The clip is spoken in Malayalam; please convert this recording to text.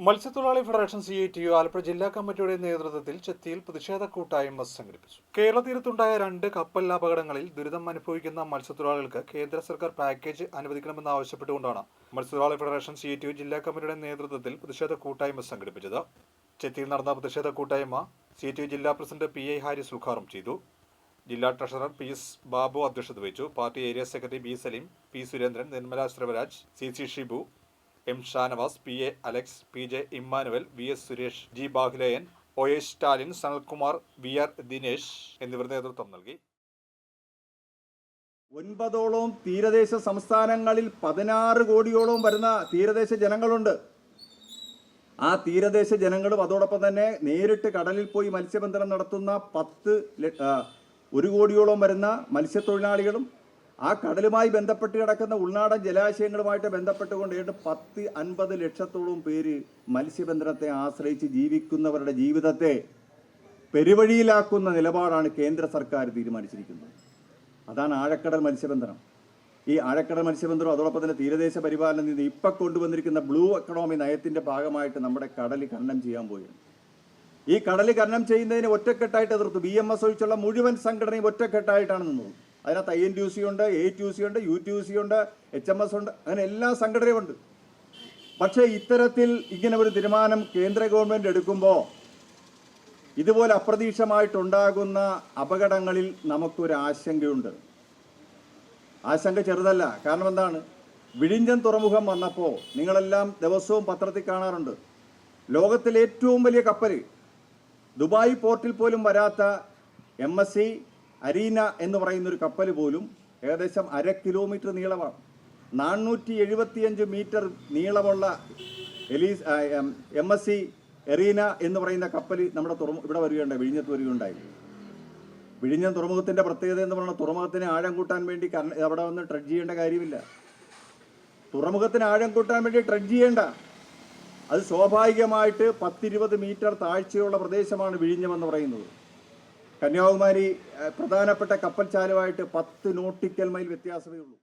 മത്സ്യത്തൊഴിലാളി federation C I T U Alappuzha ജില്ലാ കമ്മിറ്റിയുടെ നേതൃത്വത്തിൽ ചെത്തിയിൽ പ്രതിഷേധ കൂട്ടായ്മ സംഘടിപ്പിച്ചു. കേരള തീരത്തുണ്ടായ രണ്ട് കപ്പൽ അപകടങ്ങളിൽ ദുരിതം അനുഭവിക്കുന്ന മത്സ്യത്തൊഴിലാളികൾക്ക് കേന്ദ്ര സർക്കാർ പാക്കേജ് അനുവദിക്കണമെന്ന് ആവശ്യപ്പെട്ടുകൊണ്ടാണ് മത്സ്യത്തൊഴിലാളി federation C I T U ജില്ലാ കമ്മിറ്റിയുടെ നേതൃത്വത്തിൽ പ്രതിഷേധ കൂട്ടായ്മ സംഘടിപ്പിച്ചത്. ചെത്തിയിൽ നടന്ന പ്രതിഷേധ കൂട്ടായ്മ സി ഐ ടി യു ജില്ലാ പ്രസിഡന്റ് പി ഐ ഹാരിസ് ഉദ്ഘാടനം ചെയ്തു. ജില്ലാ ട്രഷറർ പി എസ് ബാബു അധ്യക്ഷത വഹിച്ചു. Party area secretary B Salim P Surendran Nirmala Srivaraj C C Shibu M Shanavas P A Alex P J Immanuel V S Suresh G Bahuleyan O A Stalin Sanalkumar V R Dinesh എന്നിവർ നേതൃത്വം നൽകി. ഒൻപതോളം തീരദേശ സംസ്ഥാനങ്ങളിൽ പതിനാറ് കോടിയോളം വരുന്ന തീരദേശ ജനങ്ങളുണ്ട്. ആ തീരദേശ ജനങ്ങളും അതോടൊപ്പം തന്നെ നേരിട്ട് കടലിൽ പോയി മത്സ്യബന്ധനം നടത്തുന്ന പത്ത് ഒരു കോടിയോളം വരുന്ന മത്സ്യത്തൊഴിലാളികളും ആ കടലുമായി ബന്ധപ്പെട്ട് കിടക്കുന്ന ഉൾനാടൻ ജലാശയങ്ങളുമായിട്ട് ബന്ധപ്പെട്ടുകൊണ്ട് ഏതാണ്ട് പത്ത് അൻപത് ലക്ഷത്തോളം പേര് മത്സ്യബന്ധനത്തെ ആശ്രയിച്ച് ജീവിക്കുന്നവരുടെ ജീവിതത്തെ പെരുവഴിയിലാക്കുന്ന നിലപാടാണ് കേന്ദ്ര സർക്കാർ തീരുമാനിച്ചിരിക്കുന്നത്. അതാണ് ആഴക്കടൽ മത്സ്യബന്ധനം. ഈ ആഴക്കടൽ മത്സ്യബന്ധനം അതോടൊപ്പം തന്നെ തീരദേശ പരിപാലനം നിന്ന് ഇപ്പം കൊണ്ടുവന്നിരിക്കുന്ന ബ്ലൂ എക്കണോമി നയത്തിന്റെ ഭാഗമായിട്ട് നമ്മുടെ കടൽ ഖനനം ചെയ്യാൻ പോവുകയാണ്. ഈ കടൽ ഖനനം ചെയ്യുന്നതിന് ഒറ്റക്കെട്ടായിട്ട് എതിർത്തു. ബി എം എസ് ഒഴിച്ചുള്ള മുഴുവൻ സംഘടനയും ഒറ്റക്കെട്ടായിട്ടാണ് നിന്നത് അതിനകത്ത് ഐ എൻ ടി സി ഉണ്ട് എ ടി സി ഉണ്ട് യു ടി സി ഉണ്ട് എച്ച് എം എസ് ഉണ്ട് അങ്ങനെ എല്ലാ സംഘടനയും ഉണ്ട്. പക്ഷേ ഇത്തരത്തിൽ ഇങ്ങനെ ഒരു തീരുമാനം കേന്ദ്ര ഗവൺമെന്റ് എടുക്കുമ്പോൾ ഇതുപോലെ അപ്രതീക്ഷമായിട്ടുണ്ടാകുന്ന അപകടങ്ങളിൽ നമുക്കൊരു ആശങ്കയുണ്ട്. ആശങ്ക ചെറുതല്ല. കാരണം എന്താണ്? വിഴിഞ്ഞം തുറമുഖം വന്നപ്പോൾ നിങ്ങളെല്ലാം ദിവസവും പത്രത്തിൽ കാണാറുണ്ട്. ലോകത്തിലെ ഏറ്റവും വലിയ കപ്പൽ ദുബായ് പോർട്ടിൽ പോലും വരാത്ത എം എസ് സി അരീന എന്ന് പറയുന്ന ഒരു കപ്പൽ പോലും ഏകദേശം അര കിലോമീറ്റർ നീളമാണ്. നാനൂറ്റി എഴുപത്തിയഞ്ച് മീറ്റർ നീളമുള്ള Elise M S C Irina എന്ന് പറയുന്ന കപ്പൽ നമ്മുടെ തുറമു ഇവിടെ വരികയുണ്ടായി വിഴിഞ്ഞത്ത് വരികയുണ്ടായി. വിഴിഞ്ഞം തുറമുഖത്തിന്റെ പ്രത്യേകത എന്ന് പറഞ്ഞാൽ തുറമുഖത്തിന് ആഴം കൂട്ടാൻ വേണ്ടി അവിടെ വന്ന് ട്രഡ്ജ് ചെയ്യേണ്ട കാര്യമില്ല. തുറമുഖത്തിന് ആഴം കൂട്ടാൻ വേണ്ടി ട്രഡ്ജ് ചെയ്യേണ്ട. അത് സ്വാഭാവികമായിട്ട് പത്തിരുപത് മീറ്റർ താഴ്ചയുള്ള പ്രദേശമാണ് വിഴിഞ്ഞമെന്ന് പറയുന്നത്. കന്യാകുമാരി പ്രധാനപ്പെട്ട കപ്പൽ ചാലുമായിട്ട് പത്ത് നോട്ടിക്കൽ മൈൽ വ്യത്യാസമേ ഉള്ളൂ.